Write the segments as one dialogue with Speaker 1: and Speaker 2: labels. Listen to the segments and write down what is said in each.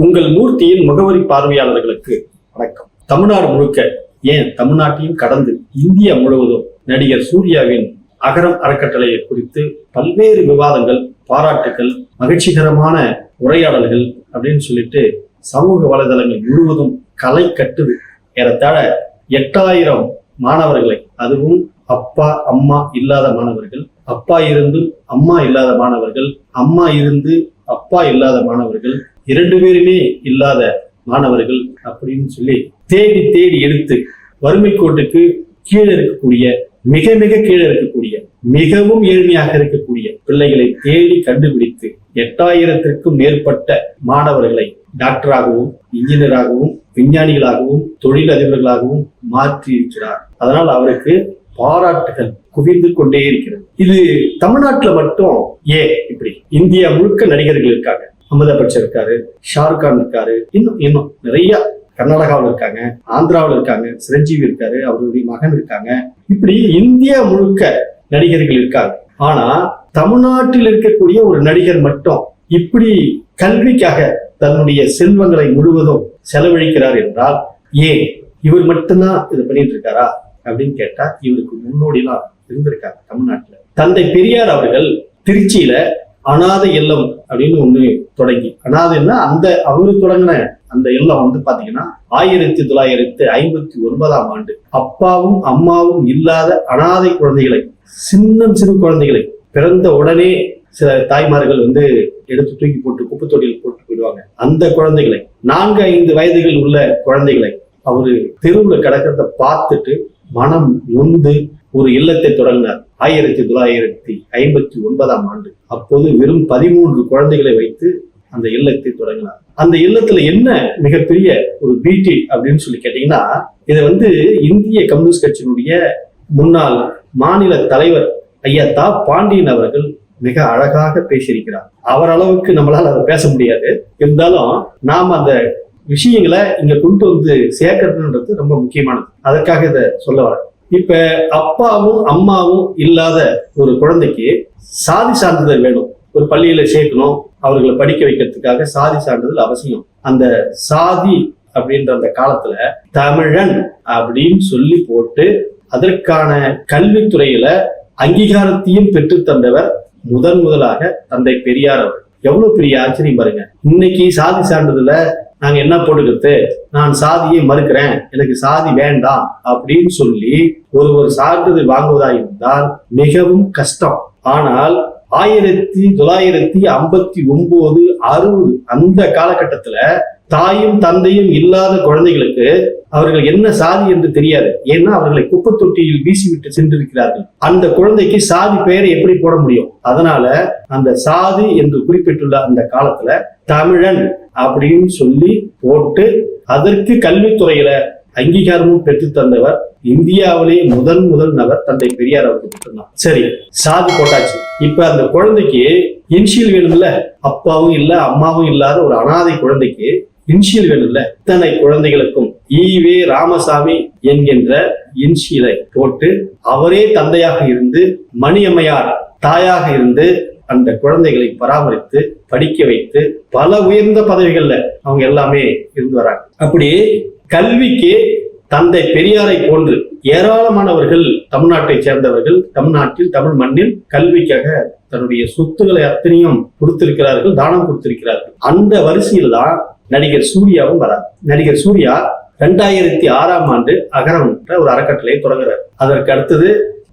Speaker 1: உங்கள் மூர்த்தியின் முகவரி பார்வையாளர்களுக்கு வணக்கம். தமிழ்நாடு முழுக்க ஏன் தமிழ்நாட்டையும் கடந்து இந்தியா முழுவதும் நடிகர் சூர்யாவின் அகரம் அறக்கட்டளை குறித்து பல்வேறு விவாதங்கள் பாராட்டுகள் மகிழ்ச்சிகரமான உரையாடல்கள் அப்படின்னு சொல்லிட்டு சமூக வலைதளங்கள் முழுவதும் கலை கட்டுது. ஏறத்தாழ எட்டாயிரம் மாணவர்களை அதுவும் அப்பா அம்மா இல்லாத மாணவர்கள் அப்பா இருந்தும் அம்மா இல்லாத மாணவர்கள் அம்மா இருந்து அப்பா இல்லாத மாணவர்கள் இரண்டு பேருமே இல்லாத மாணவர்கள் அப்படின்னு சொல்லி தேடி தேடி எடுத்து வறுமை கோட்டுக்கு கீழே இருக்கக்கூடிய மிக மிக கீழே இருக்கக்கூடிய மிகவும் ஏழ்மையாக இருக்கக்கூடிய பிள்ளைகளை தேடி கண்டுபிடித்து எட்டாயிரத்திற்கும் மேற்பட்ட மாணவர்களை டாக்டராகவும் இன்ஜினியராகவும் விஞ்ஞானிகளாகவும் தொழிலதிபர்களாகவும் மாற்றி இருக்கிறார் அதனால் அவருக்கு பாராட்டுகள் குவிந்து கொண்டே இருக்கிறது. இது தமிழ்நாட்டுல மட்டும் ஏன் இப்படி? இந்தியா முழுக்க நடிகர்கள் இருக்காங்க. அமிதாப் பச்சன் இருக்காரு ஷாருக் கான் இருக்காரு இன்னும் இன்னும் நிறைய கர்நாடகாவில் இருக்காங்க ஆந்திராவில் இருக்காங்க சிரஞ்சீவி இருக்காரு அவருடைய மகன் இருக்காங்க. இப்படி இந்தியா முழுக்க நடிகர்கள் இருக்காங்க. ஆனா தமிழ்நாட்டில் இருக்கக்கூடிய ஒரு நடிகர் மட்டும் இப்படி கல்விக்காக தன்னுடைய செல்வங்களை முழுவதும் செலவழிக்கிறார் என்றால் ஏன்? இவர் மட்டும்தான் இது பண்ணிட்டு இருக்காரா? அப்படின்னு கேட்டா இவருக்கு முன்னோடிலாம் இருந்திருக்காங்க தமிழ்நாட்டுல. தந்தை பெரியார் அவர்கள் திருச்சியில அனாதை இல்லம் அப்படின்னு ஒண்ணு தொடங்கி. அனாதைன்னா அந்த அவரு தொடங்கின அந்த இல்லம் வந்து பாத்தீங்கன்னா ஆயிரத்தி தொள்ளாயிரத்தி ஐம்பத்தி ஒன்பதாம் ஆண்டு அப்பாவும் அம்மாவும் இல்லாத அனாதை குழந்தைகளை சின்னம் சிறு குழந்தைகளை பிறந்த உடனே சில தாய்மார்கள் வந்து எடுத்து தூக்கி போட்டு குப்பை தொட்டியில் போட்டு போயிடுவாங்க. அந்த குழந்தைகளை நான்கு ஐந்து வயதுகள் உள்ள குழந்தைகளை அவரு தெருவில் கிடக்கிறத பார்த்துட்டு மனம் நொந்து ஒரு இல்லத்தை தொடங்கினார். ஆயிரத்தி தொள்ளாயிரத்தி ஐம்பத்தி ஒன்பதாம் ஆண்டு. அப்போது வெறும் பதிமூன்று குழந்தைகளை வைத்து அந்த இல்லத்தை தொடங்கினார். அந்த இல்லத்துல என்ன மிகப்பெரிய ஒரு பீட்டி அப்படின்னு சொல்லி கேட்டீங்கன்னா இதை வந்து இந்திய கம்யூனிஸ்ட் கட்சியினுடைய முன்னாள் மாநில தலைவர் ஐயா தா பாண்டியன் அவர்கள் மிக அழகாக பேசியிருக்கிறார். அவர் அளவுக்கு நம்மளால அதை பேச முடியாது. இருந்தாலும் நாம் அந்த விஷயங்களை இங்க கொண்டு வந்து சேர்க்கறதுன்றது ரொம்ப முக்கியமானது. அதற்காக இதை சொல்ல வரேன். இப்ப அப்பாவும் அம்மாவும் இல்லாத ஒரு குழந்தைக்கு சாதி சான்றிதழ் வேணும். ஒரு பள்ளியில சேர்க்கணும் அவர்களை படிக்க வைக்கிறதுக்காக சாதி சான்றிதழ் அவசியம். அந்த சாதி அப்படின்ற அந்த காலத்துல தமிழன் அப்படின்னு சொல்லி போட்டு அதற்கான கல்வித்துறையில அங்கீகாரத்தையும் பெற்று தந்தவர் முதன் முதலாக தந்தை பெரியார் அவர் எவ்வளவு பெரிய ஆச்சரியம் பாருங்க. இன்னைக்கு சாதி சான்றிதழ நாங்கள் என்ன போட்டுக்கிறது? நான் சாதியை மறுக்கிறேன். எனக்கு சாதி வேண்டாம் அப்படின்னு சொல்லி ஒரு ஒரு சான்றிதழ் வாங்குவதாக இருந்தால் மிகவும் கஷ்டம். ஆனால் ஆயிரத்தி தொள்ளாயிரத்தி ஐம்பத்தி ஒன்பது அறுபது அந்த காலகட்டத்துல தாயும் தந்தையும் இல்லாத குழந்தைகளுக்கு அவர்கள் என்ன சாதி என்று தெரியாது. ஏன்னா அவர்களை குப்பை தொட்டியில் வீசிவிட்டு சென்றிருக்கிறார்கள். அந்த குழந்தைக்கு சாதி பெயரை எப்படி போட முடியும்? அதனால அந்த சாதி என்று குறிப்பிட்டுள்ள அந்த காலத்துல தமிழன் அப்படின்னு சொல்லி போட்டு அதற்கு கல்வித்துறையில அங்கீகாரமும் பெற்று தந்தவர். இந்தியாவிலேயே முதல் முதல் நபர் தந்தை பெரியார் அவர்கள் மட்டும்தான். சரி சாதி போட்டாச்சு. இப்ப அந்த குழந்தைக்கு இன்ஷியல் வேணும்ல? அப்பாவும் இல்ல அம்மாவும் இல்லாத ஒரு அனாதை குழந்தைக்கு இன்ஷியல் வேணும்ல? இத்தனை குழந்தைகளுக்கும் ஈவே ராமசாமி என்கின்ற இன்ஷியலை போட்டு அவரே தந்தையாக இருந்து மணியம்மையார் தாயாக இருந்து அந்த குழந்தைகளை பராமரித்து படிக்க வைத்து பல உயர்ந்த பதவிகள்ல அவங்க எல்லாமே இருந்து வராங்க. அப்படி கல்விக்கு தந்தை பெரியாரை போன்று ஏராளமானவர்கள் தமிழ்நாட்டை சேர்ந்தவர்கள் தமிழ்நாட்டில் தமிழ் மண்ணில் கல்விக்காக தன்னுடைய சொத்துக்களை அத்தனையும் கொடுத்திருக்கிறார்கள் தானம் கொடுத்திருக்கிறார்கள். அந்த வரிசையில் தான் நடிகர் சூர்யாவும் வரார். நடிகர் சூர்யா ரெண்டாயிரத்தி ஆறாம் ஆண்டு அகரம் என்ற ஒரு அறக்கட்டளையை தொடங்குறார். அதற்கு அடுத்தது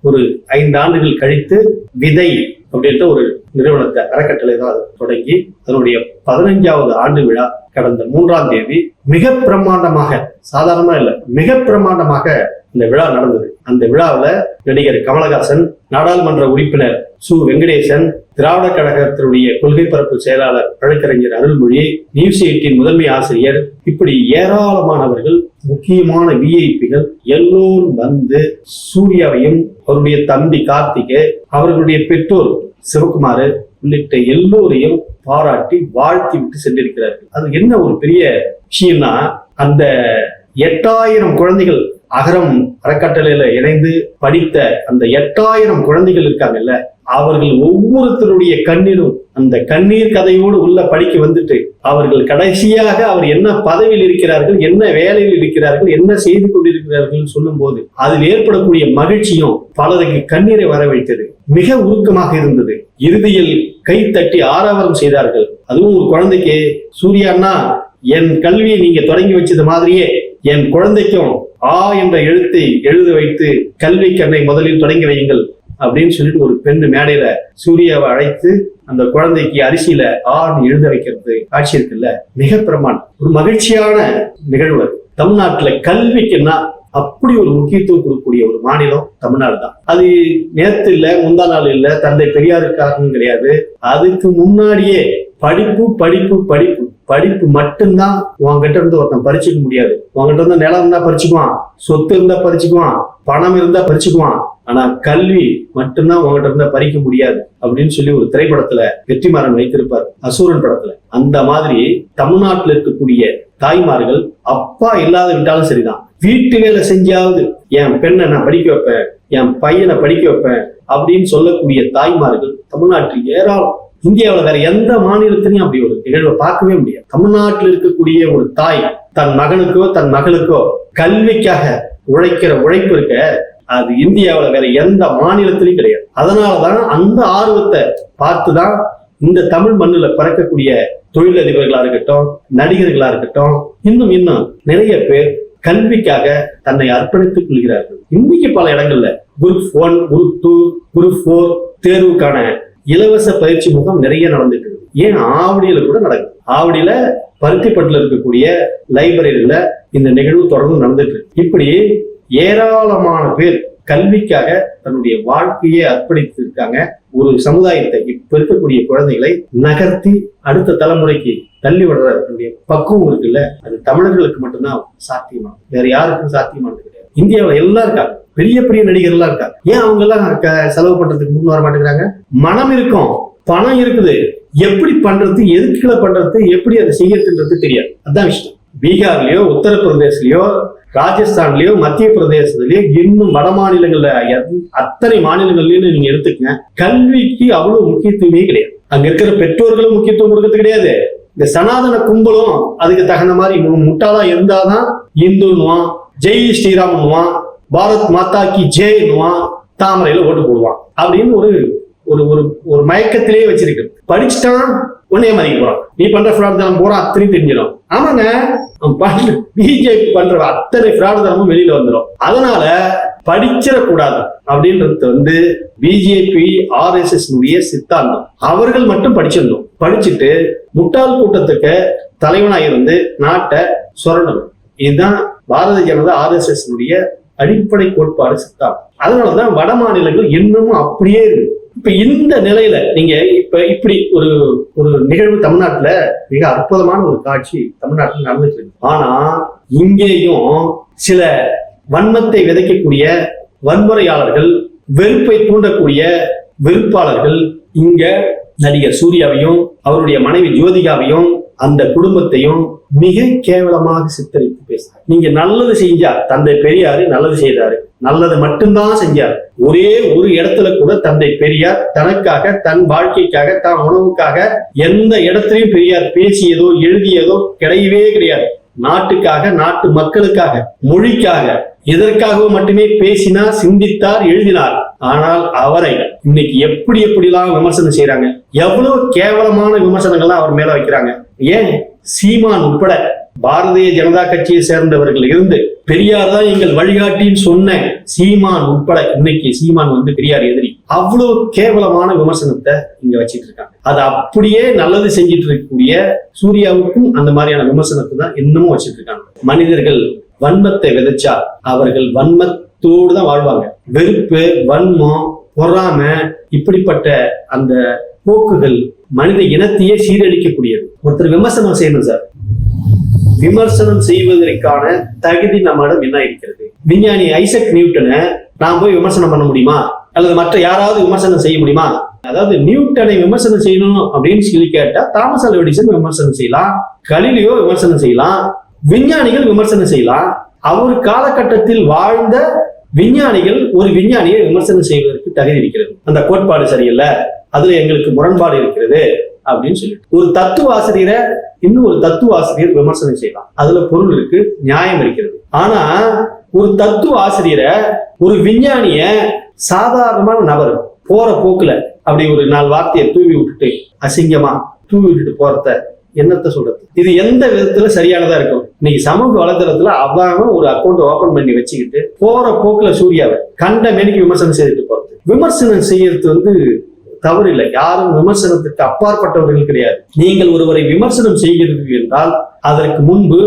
Speaker 1: ஒரு ஐந்து ஆண்டுகள் கழித்து விதை அப்படின்ற ஒரு நிறுவனத்தை அறக்கட்டளை தான் அது தொடங்கி அதனுடைய பதினைஞ்சாவது ஆண்டு விழா கடந்த மூன்றாம் தேதி மிக பிரம்மாண்டமாக சாதாரணமா இல்ல மிக பிரம்மாண்டமாக இந்த விழா நடந்தது. அந்த விழாவில் நடிகர் கமலஹாசன் நாடாளுமன்ற உறுப்பினர் சு. வெங்கடேசன் திராவிட கழகத்தினுடைய கொள்கை பரப்பு செயலாளர் வழக்கறிஞர் அருள்மொழி நியூஸ் எயிட்டின் முதன்மை ஆசிரியர் இப்படி ஏராளமானவர்கள் முக்கியமான விஐபிகள் எல்லோரும் வந்து சூர்யாவையும் அவருடைய தம்பி கார்த்திகே அவர்களுடைய பெற்றோர் சிவகுமார் உள்ளிட்ட எல்லோரையும் பாராட்டி வாழ்த்தி விட்டு சென்றிருக்கிறார்கள். அது என்ன ஒரு பெரிய விஷயம்னா அந்த எட்டாயிரம் குழந்தைகள் அகரம் அறக்கட்டளையில இணைந்து படித்த அந்த எட்டாயிரம் குழந்தைகள் இருக்காங்கல்ல அவர்கள் ஒவ்வொருத்தருடைய கண்ணிலும் அந்த கண்ணீர் கதையோடு உள்ள படிக்க வந்துட்டு அவர்கள் கடைசியாக அவர் என்ன பதவியில் இருக்கிறார்கள் என்ன வேலையில் இருக்கிறார்கள் என்ன செய்து கொண்டிருக்கிறார்கள் சொல்லும் போது அதில் ஏற்படக்கூடிய மகிழ்ச்சியும் பலருக்கு கண்ணீரை வர வைத்தது. மிக உருக்கமாக இருந்தது. இறுதியில் கை தட்டி ஆரவாரம் செய்தார்கள். அதுவும் ஒரு குழந்தைக்கு அண்ணா என் கல்வியை நீங்க தொடங்கி வச்சது மாதிரியே என் குழந்தைக்கும் ஆ என்ற எழுத்தை எழுத வைத்து கல்வி கண்ணை முதலில் தொடங்கி வையுங்கள் அப்படின்னு சொல்லிட்டு ஒரு பெண் மேடையில சூர்யாவை அழைத்து அந்த குழந்தைக்கு அரிசியில ஆன்னு எழுத வைக்கிறது காட்சி இருக்குல்ல மிக பிரமாணம். ஒரு மகிழ்ச்சியான நிகழ்வு தமிழ்நாட்டுல கல்விக்குன்னா அப்படி ஒரு முக்கியத்துவம் கொடுக்கக்கூடிய ஒரு மாநிலம் தமிழ்நாடு தான் அது நேத்து இல்ல முந்தா நாள் இல்ல தந்தை பெரியாருக்காகவும் கிடையாது. அதுக்கு முன்னாடியே படிப்பு படிப்பு படிப்பு படிப்பு மட்டும்தான் உங்ககிட்ட இருந்து ஒருத்தன் பறிச்சுக்க முடியாது. உங்ககிட்ட இருந்து நிலம் இருந்தா பறிச்சுக்குவான் சொத்து இருந்தா பறிச்சுக்குவான் பணம் இருந்தா பறிச்சுக்குவான். ஆனா கல்வி மட்டும்தான் உங்ககிட்ட இருந்தா பறிக்க முடியாது அப்படின்னு சொல்லி ஒரு திரைப்படத்துல வெற்றிமாறன் வைத்திருப்பார் அசூரன் படத்துல. அந்த மாதிரி தமிழ்நாட்டில் இருக்கக்கூடிய தாய்மார்கள் அப்பா இல்லாத விட்டாலும் சரிதான். வீட்டு வேலை செஞ்சாவது என் பெண்ணை நான் படிக்க வைப்பேன் என் பையனை படிக்க வைப்பேன் அப்படின்னு சொல்லக்கூடிய தாய்மார்கள் தமிழ்நாட்டில் ஏராளம். இந்தியாவில் வேற எந்த மாநிலத்திலையும் அப்படி ஒரு நிகழ்வை பார்க்கவே முடியாது. தமிழ்நாட்டில் இருக்கக்கூடிய ஒரு தாய் தன் மகனுக்கோ தன் மகளுக்கோ கல்விக்காக உழைக்கிற உழைப்பு இருக்க அது இந்தியாவில் வேற எந்த மாநிலத்திலையும் கிடையாது. அதனாலதான் அந்த ஆர்வத்தை பார்த்துதான் இந்த தமிழ் மண்ணில் பிறக்கக்கூடிய தொழிலதிபர்களா இருக்கட்டும் நடிகர்களா இருக்கட்டும் இன்னும் இன்னும் நிறைய பேர் கல்விக்காக தன்னை அர்ப்பணித்துக் கொள்கிறார்கள். இன்னைக்கு பல இடங்கள்ல group one group two group four தேர்வுக்கான இலவச பயிற்சி முகாம் நிறைய நடந்துட்டு இருக்கு. ஏன் ஆவடியில கூட நடக்குது? ஆவடியில பருத்திப்பட்டுல இருக்கக்கூடிய லைப்ரரியில இந்த நிகழ்வு தொடர்ந்து நடந்துட்டு இருக்கு. இப்படி ஏராளமான பேர் கல்விக்காக தன்னுடைய வாழ்க்கையை அர்ப்பணித்து இருக்காங்க ஒரு சமுதாயத்தை இப்ப இருக்கக்கூடிய குழந்தைகளை நகர்த்தி அடுத்த தலைமுறைக்கு தள்ளி விடுறதுடைய பக்குவம் இருக்குல்ல அது தமிழர்களுக்கு மட்டும்தான் சாத்தியமாகும் வேற யாருக்கும் சாத்தியமானது கிடையாது. இந்தியாவில் எல்லாம் இருக்காங்க. பெரிய பெரிய நடிகர்லாம் இருக்காங்க. ஏன் அவங்க எல்லாம் க- செலவு பண்றதுக்கு முன் வர மாட்டேங்கிறாங்க? மனம் இருக்கும். பணம் இருக்குது. எப்படி பண்றது எதுக்குள்ள பண்றது எப்படி அதை செய்யறதுன்றது தெரியாது. அதான் விஷயம். பீகார்லயோ உத்தரப்பிரதேசலயோ ராஜஸ்தான்லயும் மத்திய பிரதேசத்துலயும் இன்னும் வட மாநிலங்கள்ல அத்தனை மாநிலங்கள்லயும் நீங்க எடுத்துக்கங்க. கல்விக்கு அவ்வளவு முக்கியத்துவமே கிடையாது. அங்க இருக்கிற பெற்றோர்களும் முக்கியத்துவம் கொடுக்கறது கிடையாது. இந்த சனாதன கும்பலும் அதுக்கு தகுந்த மாதிரி முட்டாளா இருந்தாதான் இந்துன்னுவான் ஜெய் ஸ்ரீராம்னுவான் பாரத் மாதா கி ஜெய்னுவான் தாமரையில ஓட்டு போடுவான். அப்படின்னு ஒரு ஒரு ஒரு ஒரு மயக்கத்திலேயே வச்சிருக்கு படிச்சுட்டான் உடனே மதிக்க போறான். நீ பண்ற ஃப்ராட் தனம் பூரா அத்தனையும் தெரிஞ்சிடும். ஆமாங்க. பண்ற பிஜேபி பண்ற அத்தனை ஃப்ராட் வெளியில வந்துடும் அதனால படிச்சிடக்கூடாது அப்படின்றது வந்து பிஜேபி ஆர்எஸ்எஸ் உடைய சித்தாந்தம். அவர்கள் மட்டும் படிச்சிடணும். படிச்சுட்டு முட்டாள் கூட்டத்துக்கு தலைவனா இருந்து நாட்டை சுரண்டணும். இதுதான் பாரதிய ஜனதா ஆர்எஸ்எஸ் அடிப்படை கோட்பாடு சித்தாந்தம். அதனாலதான் வட மாநிலங்கள் இன்னமும் அப்படியே இருக்கு. இப்ப இந்த நிலையில நீங்க இப்ப இப்படி ஒரு ஒரு நிகழ்வு தமிழ்நாட்டுல மிக அற்புதமான ஒரு காட்சி தமிழ்நாட்டில் நடந்துட்டு இருக்கு. ஆனா இங்கேயும் சில வன்மத்தை விதைக்கக்கூடிய வன்முறையாளர்கள் வெறுப்பை தூண்டக்கூடிய வெறுப்பாளர்கள் இங்க நடிகர் சூர்யாவையும் அவருடைய மனைவி ஜோதிகாவையும் அந்த குடும்பத்தையும் மிக கேவலமாக சித்தரித்து பேசுறாரு நீங்க நல்லது செஞ்சா தந்தை பெரியாரு நல்லது செய்தாரு. நல்லது மட்டும்தான் செஞ்சார். ஒரே ஒரு இடத்துல கூட தந்தை பெரியார் தனக்காக தன் வாழ்க்கைக்காக தன் உணவுக்காக எந்த இடத்துலயும் பெரியார் பேசியதோ எழுதியதோ கிடையவே கிடையாது. நாட்டுக்காக நாட்டு மக்களுக்காக மொழிக்காக எதற்காகவும் மட்டுமே பேசினார் சிந்தித்தார் எழுதினார். ஆனால் அவரை இன்னைக்கு எப்படி எப்படிலாம் விமர்சனம் செய்யறாங்க எவ்வளவு கேவலமான விமர்சனங்கள்லாம் அவர் மேல வைக்கிறாங்க? ஏன்? சீமான் உட்பட பாரதிய ஜனதா கட்சியை சேர்ந்தவர்கள் இருந்து பெரியார் தான் எங்கள் வழிகாட்டின்னு சொன்ன சீமான் உட்பட இன்னைக்கு சீமான் வந்து பெரியார் எதிரி. அவ்வளவு கேவலமான விமர்சனத்தை இங்க வச்சிட்டு இருக்காங்க. அது அப்படியே நல்லது செஞ்சிட்டு இருக்கக்கூடிய சூர்யாவுக்கும் அந்த மாதிரியான விமர்சனத்தை தான் இன்னமும் வச்சிட்டு இருக்காங்க. மனிதர்கள் வன்மத்தை விதைச்சா அவர்கள் வன்மத்தோடு தான் வாழ்வாங்க. வெறுப்பு வன்மம் பொறாமை இப்படிப்பட்ட அந்த போக்குகள் மனித இனத்தையே சீரழிக்கக்கூடியது. ஒருத்தர் விமர்சனம் செய்யணும் சார். விமர்சனம் செய்வதற்கான தகுதி நம்மிடம் என்ன இருக்கிறது? விஞ்ஞானி ஐசக் நியூட்டனை நாம் போய் விமர்சனம் பண்ண முடியுமா? அல்லது மற்ற யாராவது விமர்சனம் செய்ய முடியுமா? அதாவது நியூட்டனை விமர்சனம் செய்யணும் அப்படின்னு சொல்லி கேட்டா தாமஸ் அல்வா விமர்சனம் செய்யலாம் கலிலியோ விமர்சனம் செய்யலாம் விஞ்ஞானிகள் விமர்சனம் செய்யலாம். அவர் காலகட்டத்தில் வாழ்ந்த விஞ்ஞானிகள் ஒரு விஞ்ஞானியை விமர்சனம் செய்வதற்கு தகுதி இருக்கிறது. அந்த கோட்பாடு சரியில்லை. அதுல எங்களுக்கு முரண்பாடு இருக்கிறது அப்படின்னு சொல்லி. ஒரு தத்துவ ஆசிரியரை இன்னும் ஒரு தத்துவ ஆசிரியர் விமர்சனம் செய்யலாம். அதுல பொருள் இருக்கு நியாயம் இருக்கிறது. ஆனா ஒரு தத்துவ ஆசிரியரை ஒரு விஞ்ஞானிய சாதாரணமான நபர் போற போக்குல அப்படி ஒரு நாலு வார்த்தையை தூவி விட்டுட்டு அசிங்கமா தூவி விட்டுட்டு போறத என்னத்த சொல்றது? இது எந்த விதத்துல சரியானதா இருக்கும்? இன்னைக்கு சமூக வலைதளத்துல அவன் ஒரு அக்கௌண்ட் ஓபன் பண்ணி வச்சுக்கிட்டு போற போக்குல சூர்யாவை கண்ட மேனிக்கு விமர்சனம் செய்துட்டு போறது. விமர்சனம் செய்யறது வந்து தவறில்லை. யாரும் விமர்சனத்துக்கு அப்பாற்பட்டவர்கள் கிடையாது. நீங்கள் ஒருவரை விமர்சனம் செய்கிறீர்கள் என்றால் அதற்கு முன்பு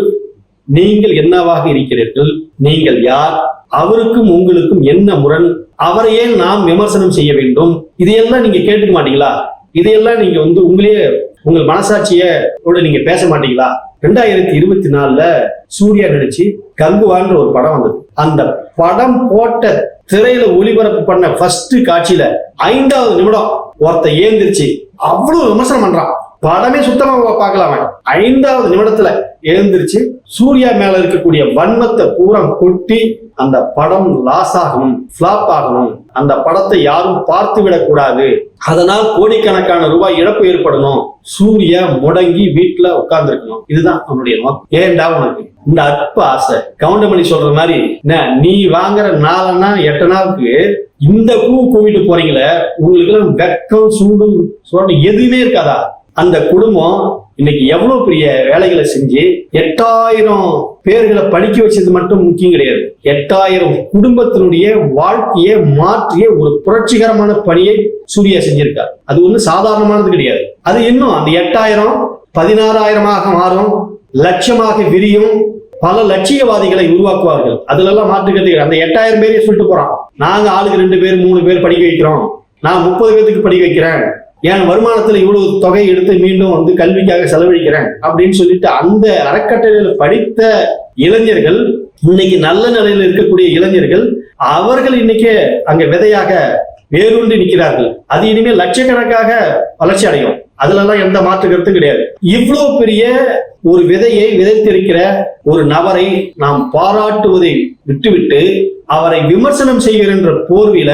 Speaker 1: நீங்கள் என்னவாக இருக்கிறீர்கள்? நீங்கள் யார்? அவருக்கும் உங்களுக்கும் என்ன முரண்? அவரையே நாம் விமர்சனம் செய்ய வேண்டும்? இதையெல்லாம் நீங்க கேட்டுக்க மாட்டீங்களா? இதையெல்லாம் நீங்க வந்து உங்களே உங்கள் மனசாட்சிய கூட நீங்க பேச மாட்டீங்களா? ரெண்டாயிரத்தி இருபத்தி நாலுல சூர்யா நடிச்சு கங்குவான்ற ஒரு படம் வந்தது. அந்த படம் போட்ட திரையில ஒளிபரப்பு பண்ண ஃபர்ஸ்ட் காட்சியில ஐந்தாவது நிமிடம் ஒருத்த ஏந்திருச்சு அவ்வளவு விமர்சனம் பண்றான். படமே சுத்தமா பார்க்கலாம் ஐந்தாவது நிமிடத்துல எழுந்திருச்சு சூர்யா மேல இருக்கக்கூடிய வன்மத்தை பூரம் கொட்டி அந்த படம் லாஸ் ஆகணும் ஃபிளாப் ஆகணும். அந்த படத்தை யாரும் பார்த்து விடக்கூடாது அதனால் கோடிக்கணக்கான ரூபாய் இழப்பு ஏற்படணும். சூரிய முடங்கி வீட்டுல உட்கார்ந்துருக்கணும். இதுதான் அவனுடைய நோக்கம். ஏன்டா உனக்கு? இந்த அற்ப ஆசை. கவுண்டமணி சொல்ற மாதிரி என்ன, நீ வாங்குற நாலனா எட்டனாவுக்கு இந்த பூ கூவிட்டு போறீங்களே உங்களுக்கு எல்லாம் வெக்கம் சூடு சோடு எதுவுமே இருக்காதா? அந்த குடும்பம் இன்னைக்கு எவ்வளவு பெரிய வேலைகளை செஞ்சு எட்டாயிரம் பேர்களை படிக்க வச்சது மட்டும் முக்கியம் கிடையாது. எட்டாயிரம் குடும்பத்தினுடைய வாழ்க்கையை மாற்றிய ஒரு புரட்சிகரமான பணியை சூர்யா செஞ்சிருக்கார். அது ஒண்ணு சாதாரணமானது கிடையாது. அது இன்னும் அந்த எட்டாயிரம் பதினாறாயிரமாக மாறும் லட்சமாக விரியும் பல லட்சியவாதிகளை உருவாக்குவார்கள். அதுல எல்லாம் மாற்றுக்கிறது அந்த எட்டாயிரம் பேரையும் சொல்லிட்டு போறான். நாங்க ஆளுக்கு ரெண்டு பேர் மூணு பேர் படிக்க வைக்கிறோம். நான் முப்பது பேத்துக்கு படிக்க வைக்கிறேன். என் வருமானத்தில் இவ்வளவு தொகை எடுத்து மீண்டும் வந்து கல்விக்காக செலவழிக்கிறேன் அப்படின்னு சொல்லிட்டு அந்த அறக்கட்டளையில் படித்த இளைஞர்கள் இன்னைக்கு நல்ல நிலையில் இருக்கக்கூடிய இளைஞர்கள் அவர்கள் இன்னைக்கு அங்க விதையாக வேரூன்றி நிற்கிறார்கள். அது இனிமேல் லட்சக்கணக்காக வளர்ச்சி அடையும். அதுலலாம் எந்த மாற்று கருத்தும் கிடையாது. இவ்வளவு பெரிய ஒரு விதையை விதைத்திருக்கிற ஒரு நபரை நாம் பாராட்டுவதை விட்டுவிட்டு அவரை விமர்சனம் செய்கின்ற போர்வில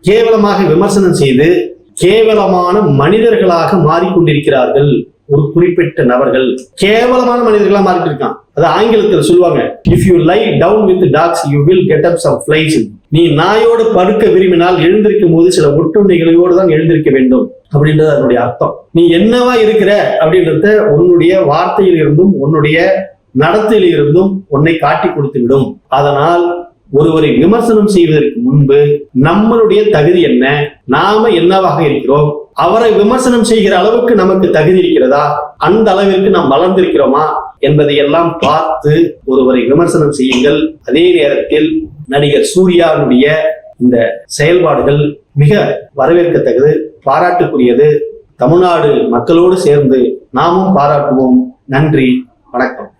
Speaker 1: கேவலமாக விமர்சனம் செய்து கேவலமான மனிதர்களாக மாறிக்கொண்டிருக்கிறார்கள் ஒரு குறிப்பிட்ட நபர்கள். கேவலமான மனிதர்களா மாறிட்டு இருக்கான் அது ஆங்கிலத்துல சொல்லுவாங்க if you lie down with dogs you will get up some flies நீ நாயோடு படுக்க விரும்பினால் எழுந்திருக்கும் போது சில ஒட்டுண்ணிகளோடு தான் எழுந்திருக்க வேண்டும். அப்படின்றது அதனுடைய அர்த்தம். நீ என்னவா இருக்கிற அப்படின்றத உன்னுடைய வார்த்தையில் இருந்தும் உன்னுடைய நடத்தையில் இருந்தும் உன்னை காட்டி கொடுத்து விடும் அதனால் ஒருவரை விமர்சனம் செய்வதற்கு முன்பு நம்மளுடைய தகுதி என்ன? நாம என்னவாக இருக்கிறோம்? அவரை விமர்சனம் செய்கிற அளவுக்கு நமக்கு தகுதி இருக்கிறதா? அந்த அளவிற்கு நாம் வளர்ந்திருக்கிறோமா? என்பதை எல்லாம் பார்த்து ஒருவரை விமர்சனம் செய்யுங்கள். அதே நேரத்தில் நடிகர் சூர்யாவுடைய இந்த செயல்பாடுகள் மிக வரவேற்கத்தக்கது பாராட்டுக்குரியது. தமிழ்நாடு மக்களோடு சேர்ந்து நாமும் பாராட்டுவோம். நன்றி வணக்கம்.